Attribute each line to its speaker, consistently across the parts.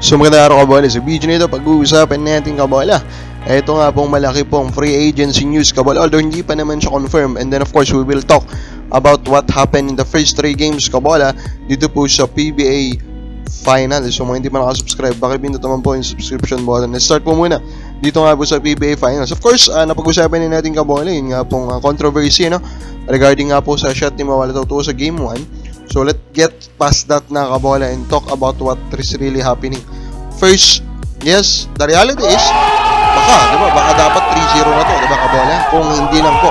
Speaker 1: So magandang araw kabola. Sa video nito, pag-uusapan natin kabola. Ito nga pong malaki pong free agency news kabola. Although hindi pa naman siya confirmed. And then of course, we will talk about what happened in the first three games kabola. Dito po sa PBA final. So mga hindi pa nakasubscribe, bakit pindutin naman po yung subscription button. Let's start po muna. Dito nga po sa PBA finals. Of course, uh, napag-usapan din natin kabola. Yun nga pong uh, controversy no? regarding nga po sa shot ni Mawala Tautuo sa game 1. So let's get past that na kabola and talk about what is really happening. First, yes, the reality is, baka, di ba, baka dapat 3-0 na to, di ba, kabola? Kung hindi lang po,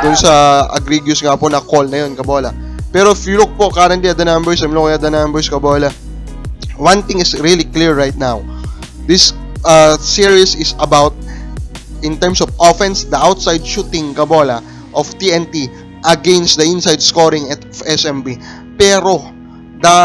Speaker 1: dun sa egregious nga po na call na yun, kabola. Pero if you look po currently at the numbers, I'm looking at the numbers, kabola, one thing is really clear right now. This uh, series is about, in terms of offense, the outside shooting, kabola, of TNT against the inside scoring at SMB. Pero, the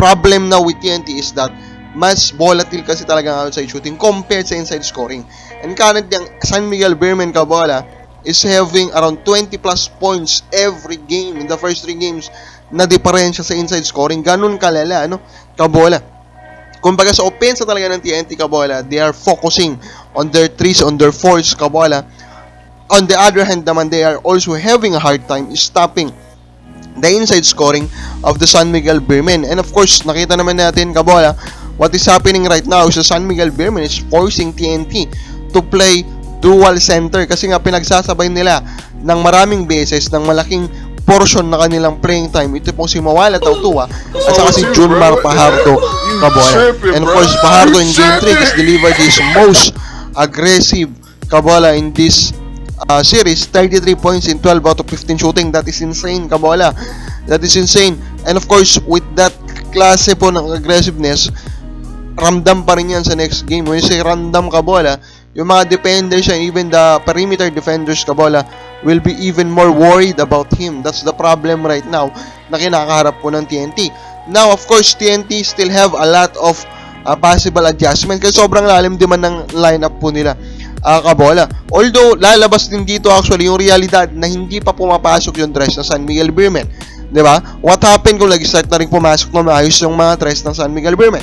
Speaker 1: problem now with TNT is that mas volatile kasi talaga ang outside shooting compared sa inside scoring. And currently, ang San Miguel Beerman Kabola is having around 20 plus points every game in the first three games na diferensya sa inside scoring. Ganun kalala, ano? Kabola. Kumbaga sa opensa talaga ng TNT Kabola, they are focusing on their threes, on their fours Kabola. On the other hand naman, they are also having a hard time stopping the inside scoring of the San Miguel Beermen. And of course, nakita naman natin, Kabola, what is happening right now is the San Miguel Beermen is forcing TNT to play dual center kasi nga pinagsasabay nila ng maraming beses ng malaking portion na kanilang playing time. Ito po si Mawala Tautua at saka si Junmar Pajardo Kabola. And of course, Pajardo in game 3 has delivered his most aggressive Kabola in this uh, series, 33 points in 12 out of 15 shooting. That is insane, Kabola. That is insane. And of course, with that klase po ng aggressiveness, ramdam pa rin yan sa next game. When you say ramdam, Kabola, yung mga defenders and even the perimeter defenders, Kabola, will be even more worried about him. That's the problem right now na kinakaharap po ng TNT. Now, of course, TNT still have a lot of uh, possible adjustment kasi sobrang lalim din man ng lineup po nila uh, kabola. Although, lalabas din dito actually yung realidad na hindi pa pumapasok yung dress ng San Miguel Beermen. 'Di ba? What happened kung nag-start na rin pumasok na maayos yung mga dress ng San Miguel Beermen?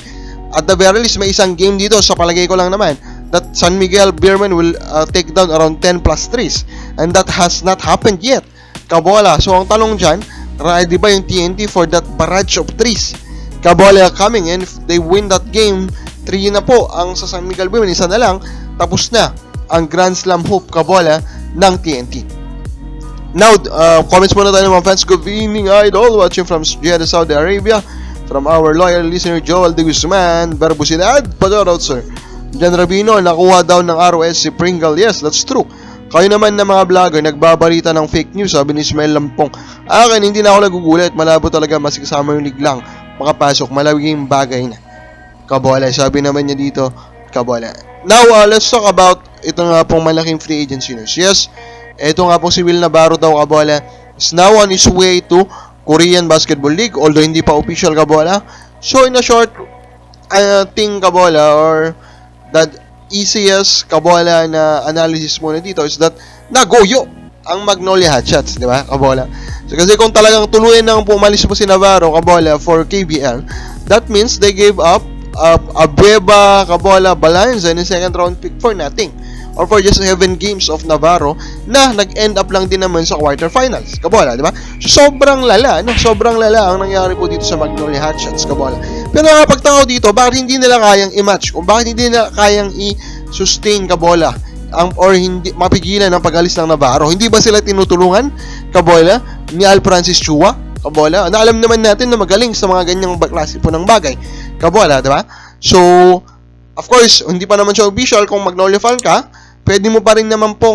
Speaker 1: At the very least, may isang game dito sa palagay ko lang naman that San Miguel Beermen will uh, take down around 10 plus 3s. And that has not happened yet. Kabola. So, ang tanong dyan, ready ba yung TNT for that barrage of 3s? Kabola coming and if they win that game, 3 na po ang sa San Miguel Beermen. Isa na lang, tapos na ang Grand Slam hoop kabola ng TNT. Now, uh, comments muna tayo ng mga fans. Good evening, idol. Watching from Jeddah, Saudi Arabia. From our loyal listener, Joel de Guzman. Barbusidad. Padorout, sir. Jan Rabino, nakuha daw ng ROS si Pringle. Yes, that's true. Kayo naman na mga vlogger, nagbabalita ng fake news, sabi ni Ismael Lampong. Akin, hindi na ako nagugulat. Malabo talaga, mas kasama yung liglang. Makapasok, malawing bagay na. Kabola, sabi naman niya dito, Kabola. Now, uh, let's talk about ito nga pong malaking free agency news. Yes, ito nga pong si Will Navarro daw, Kabola, is now on his way to Korean Basketball League, although hindi pa official, Kabola. So, in a short uh, thing, Kabola, or that easiest Kabola na analysis muna dito is that nagoyo ang Magnolia Hotshots, di ba, Kabola? So, kasi kung talagang tuluyan nang pumalis po si Navarro, Kabola, for KBL, that means they gave up uh, Abueva, Kabola, Balanza, a second round pick for nothing. Or for just 7 games of Navarro na nag-end up lang din naman sa quarterfinals. Kabola, di ba? So, sobrang lala, no? Sobrang lala ang nangyari po dito sa Magnolia Hotshots, Kabola. Pero nakapagtao dito, bakit hindi nila kayang i-match? Kung bakit hindi nila kayang i-sustain, Kabola? ang or hindi mapigilan ang pag-alis ng Navarro. Hindi ba sila tinutulungan, Kabola, ni Al Francis Chua? Kabola, na alam naman natin na magaling sa mga ganyang klase po ng bagay. Kabola, di ba? So, of course, hindi pa naman siya official kung Magnolia fan ka, pwede mo pa rin naman pong